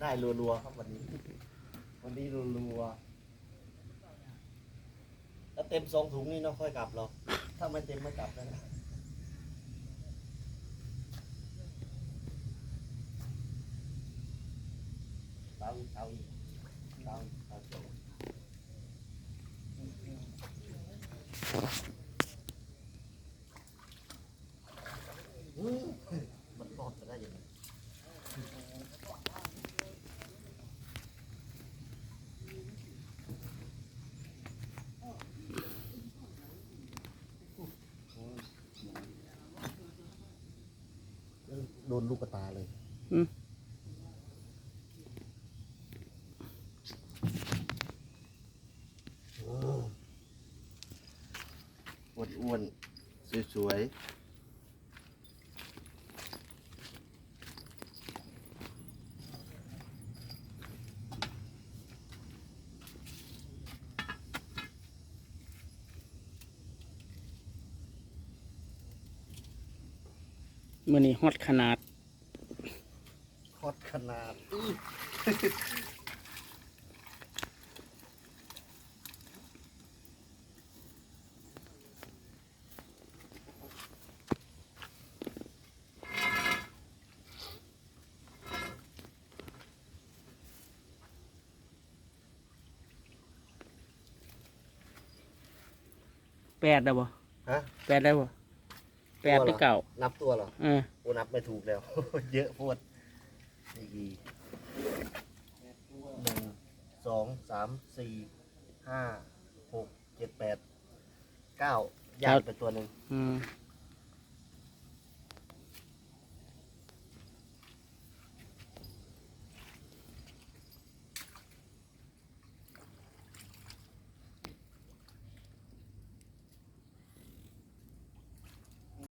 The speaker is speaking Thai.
ได้รัวๆครับวันนี้ วันนี้รัวๆแล้วเต็มสองถุงนี่เนาะค่อยกลับเราถ้าไม่เต็มไม่กลับนะเอาอีกเอาอีกเอาอีกเอาอีกอืมนรอดไปได้ยังไง โดนลูกกระตาเลยอืมอ้วนอ้วนๆสวยๆ มื่อนี้ฮอตขนาดฮอตขนาดอื้อแปดได้บ่ฮะแปดได้บ่ แปดหรือเก่านับตัวเหรอเออโอ้นับไม่ถูกแล้ว เยอะโพดนี่ดีหนึ่งสองสามสี่ห้าหกเจ็ดแปดเก้าย่างไปตัวหนึ่ง อืม